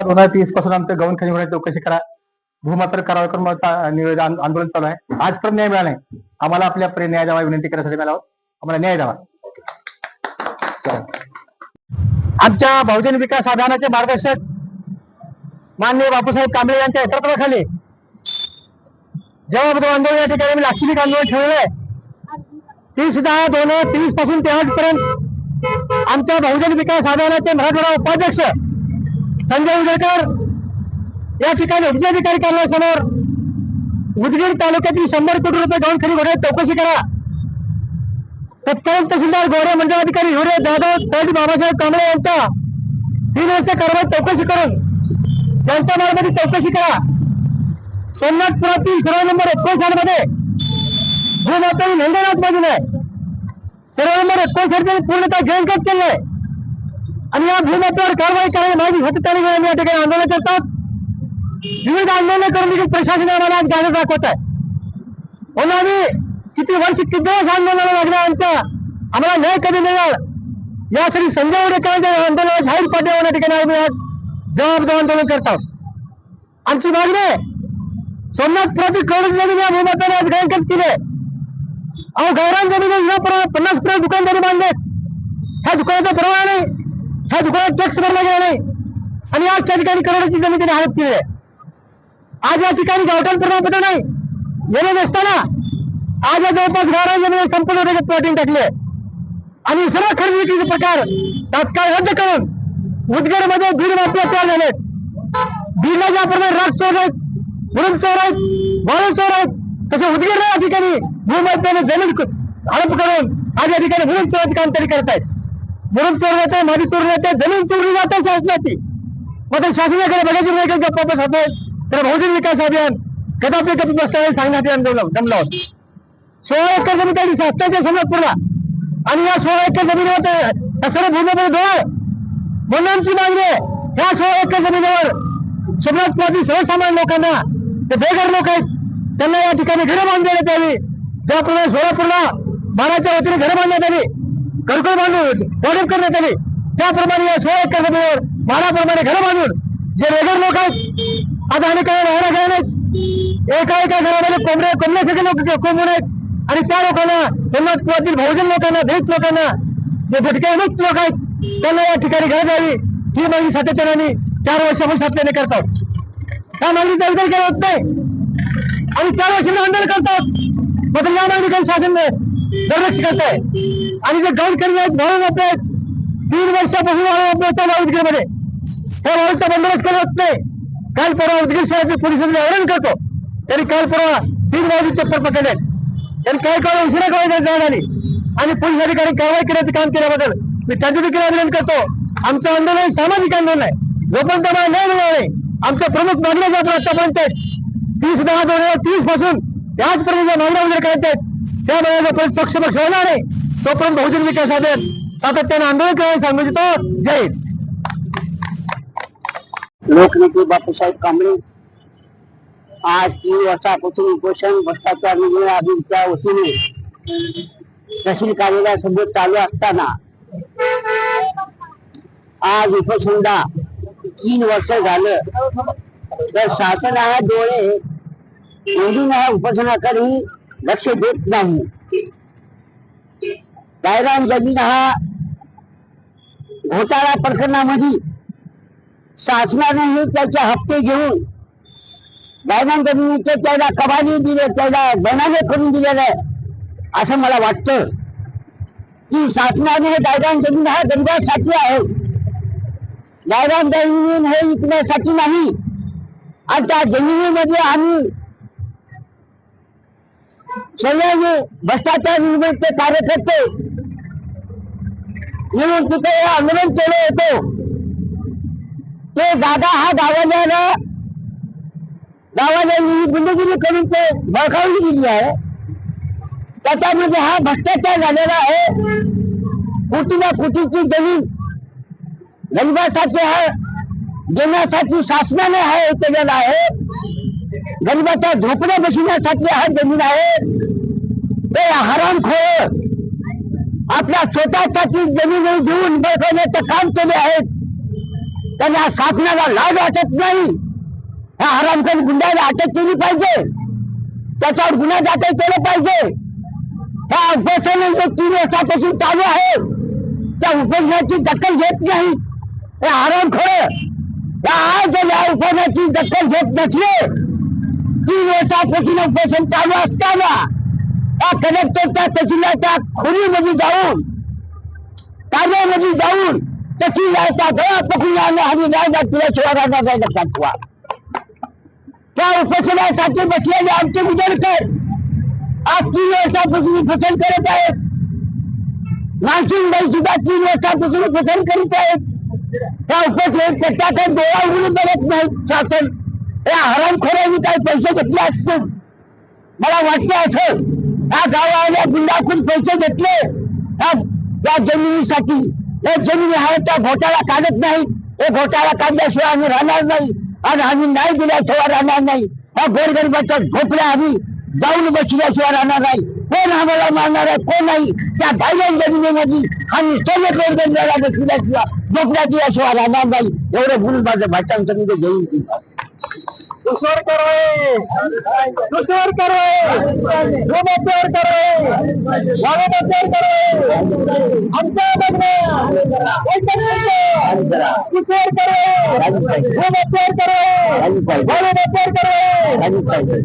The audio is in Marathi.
दोन हजार तीसपासून आमचं गौण खनिज होण्याची चौकशी करा. भूमात्र कारवाई करून मग निवेदन आंदोलन चालू आहे. आज पण न्याय मिळाला नाही. आम्हाला आपल्या पर्यंत न्याय द्यावा विनंती करण्यासाठी मिळाला आम्हाला न्याय द्यावा. आमच्या बहुजन विकास आधानाचे मार्गदर्शक माननीय बापूसाहेब कांबळे यांच्या नेतृत्वाखाली जेव्हा बुद्ध आंदोलन या ठिकाणी लाक्षणिक आंदोलन ठेवलंय तीस दहा दोन हजार तीसपासून ते आजपर्यंत आमच्या बहुजन विकास आधानाचे मराठवाडा उपाध्यक्ष संजय उदेकर या ठिकाणी उपजिल्हाधिकारी कार्यालयासमोर. उदगीर तालुक्यातील शंभर कोटी रुपये गौण खरी घोड्यात चौकशी करा. तत्कालीन तहसीलदार गोरे मंडळाधिकारी हिवरे जाधव तहसील बाबासाहेब कांबळे यांचा तीन वर्ष कारवाई चौकशी करून त्यांच्या मार्गाने चौकशी करा. सोमनाथपुरातील सर्व नंबर एकोणसाठमध्ये. भूमाता नंदनाथ मधून आहे सर्व नंबर एकोणसाठमध्ये पूर्णतः जयंकट केलंय. आणि या भूमातेवर कारवाई करायला माहिती सातत्याने आम्ही या ठिकाणी आंदोलन करतात. विविध आंदोलन करून देखील प्रशासन आम्हाला आज गाणं दाखवत आहे. हो म्हणून आम्ही किती वर्ष किती दिवस आंदोलन लागणार आमच्या? आम्हाला न्याय कधी मिळणार? यासाठी संजय उडेकरांच्या आंदोलनाला जाहीर पाठवून या ठिकाणी आम्ही आज जबाबदार आंदोलन करतात आमची मागणी सोमनाथ प्रति करोड जमीन या भूमाताने आज गायकत केले अहो गौरान जमीन पन्नास पर्यंत दुकानदारी बांधलेत. ह्या दुकानाचा परवाना नाही. ह्या दुकानात टॅक्स भरला गेला नाही. आणि आज त्या ठिकाणी करोडाची जमीन त्यांनी हडप केली आहे. आज या ठिकाणी गावठाण प्रमाणपत्र नाही. येणे नसताना आज या जवळपास गावरान जमीन संपूर्ण त्याच्यात प्लॉटिंग टाकले आणि सर्व खरेदी विक्रीचे प्रकार तात्काळ रद्द करून उदगडमध्ये बीड माफिया तयार झालेत. बीडला ज्याप्रमाणे राग चोर आहेत मुरुम चोर आहेत वाळू चोर आहेत तसे उदगडला या ठिकाणी भूमाफियाने जमीन क- हडप करून आज या ठिकाणी मुरुम चोराचे काम तरी करत आहेत मुरुम चोरून येते माती चोरून येते जमीन चोरली जाते शासनाची. मग शासनाकडे बघायची नाही काही गप्पा बस होते? तर बहुजन विकास अभियान कदापि कधी नसताना सांगण्यात जमलं जमला होता. सोळा एकर जमीन त्यांनी शासनाच्या समोर पुरला. आणि या सोळा एकर जमिनीवर सर्व भूमीमध्ये डोळ म्हणून आमची मागणी आहे ह्या सोळा एकर जमिनीवर समाजवादी सर्वसामान्य लोकांना ते बेघर लोक आहेत त्यांना या ठिकाणी घरं बांधण्यात यावी. ज्याप्रमाणे सोलापूरला बाराच्या वतीने घरं बांधण्यात आली घरकुल बांधून वाटप करण्यात आले. त्याप्रमाणे या सोळा एकर जमिनीवर बाराप्रमाणे घरं बांधून जे बेघर लोक आहेत आता अनेक राहायला घ्या नाहीत. एका एका घरामध्ये कोंबड्या कोंबड्यासारखे लोक कोंबून आहेत. आणि त्या लोकांना सोमनाथपुरातील बहुजन लोकांना दलित लोकांना जे भटके अनेक लोक आहेत त्यांना या ठिकाणी घर द्यावी. ही मागणी सातत्याने चार वर्षापासून सातत्याने करतात त्या मागणीचा विचार केला होत नाही. आणि चार वर्षांनी आंदोलन करतात मात्र या मागणी काही शासन दुर्लक्ष करत आहे आणि जे गौर करी आहेत भाऊ आपले आहेत तीन वर्षापासून आपल्या त्या भाऊचा बंदोबस्त करत नाही काल परवा उदगीर शहराचे पोलिसांनी आव्हान करतो. त्यांनी काल परवा तीन वाजून चप्पल पकडले. त्यांनी काय काळ उशिरा कळवण्यात जाण आली. आणि पोलीस अधिकारी कारवाई करण्याचं काम केल्याबद्दल मी त्यांचे देखील आंदोलन करतो. आमचं आंदोलन सामाजिक आंदोलन आहे. जोपर्यंत मला न्याय मिळणार नाही आमच्या प्रमुख मागण्या ज्या आतापर्यंत आहेत तीस दहा दोन हजार तीसपासून ते आजपर्यंत मागण्या वगैरे करत आहेत त्या मागण्या जोपर्यंत पक्ष पक्ष होणार नाही तोपर्यंत बहुजन विकास आधार सातत्याने आंदोलन करायला सांगू इच्छितो जय लोकनेते बापूसाहेब कांबळे आज तीन वर्षापासून उपोषण भ्रष्टाचार निधी अभियानच्या वतीने तहसील कार्यालयासमोर चालू असताना आज उपोषणला तीन वर्ष झालं. तर शासनाचे डोळे ओढून या उपोषणाकडे लक्ष देत नाही. गायरान ज़मीन हा घोटाळा प्रकरणामध्ये शासनाने त्याचे हप्ते घेऊन गायमान जमिनीचे त्याला कबाली दिले, त्याला बनाने करून दिलेलं असं मला वाटतं. की शासनाने हे गायरान ज़मीन हा गरीबासाठी आहे. गायरान ज़मीन हे विकण्यासाठी नाही. आणि त्या जमिनीमध्ये आम्ही सगळे भ्रष्टाचार निर्मूलचे कार्यकर्ते म्हणून तिथे हे आंदोलन केलं होतं ते जागा हा गावाला गावाला गुंडगिरी करून ते बळकावली गेली आहे त्याच्यामध्ये हा भ्रष्टाचार झालेला आहे कोटीला कोटीची जमीन गरिबासाठी हा देण्यासाठी शासनाने हा हे केलेला आहे गरिबाच्या झोपड्या बसण्यासाठी हा ज़मीन आहे ते हरामखोर आपल्या स्वतःसाठी ज़मीन घेऊन बळकवण्याचं काम केले आहेत त्यांना शासनाला लाज वाटत नाही। ह्या हरामखोर गुंडाला अटक केली पाहिजे त्याच्यावर गुन्हा दाखल केला पाहिजे ह्या उपोषण जे तीन वर्षापासून चालू आहे त्या उपोषणाची दखल घेत नाही? हे हरामखोर या आज या उपोषणाची दखल घेत नसले तीन वर्षापासून उपोषण चालू असताना त्या कलेक्टरच्या तहसीलच्या खोलीमध्ये जाऊन कार्यामध्ये जाऊन जायचा गळा पकडून आणला आणि न्याय तुला शिवारांना जायला पाठवा त्या उपोषणासाठी बसलेले आमचे उदरकर आज तीन वर्षापासून उपोषण करत आहेत नाशिकबाई सुद्धा तीन वर्षापासून उपोषण करीत आहेत त्या उपोषण त्याच्याकडे डोळा उघडून बघत नाहीत शासन या हरामखोरांनी काही पैसे घेतले असतील? मला वाटते असं. या गावाला गुंडाकून पैसे घेतले. या जमिनीसाठी. या जमिनी आहे त्या घोटाळा काढत नाही. हे घोटाळा काढल्याशिवाय आम्ही राहणार नाही. आणि आम्ही नाही दिल्याशिवाय राहणार नाही. या गोरगरिबाच्या झोपड्या आम्ही जाऊन बसल्याशिवाय राहणार नाही. कोण आम्हाला मारणार आहे कोण नाही? त्या बाह्य जमिनीमध्ये आम्ही सर्व गोरगरिबाला बसल्याशिवाय झोपड्या दिल्याशिवाय राहणार नाही. एवढं बोलून माझं भाषण समजा घेईन. दुसर करो दुसर करो गोबत्तर बन रहे करो आमच्या बघणं दुसर करो गोबत्तर करो गोबत्तर करो राजू पाहिजे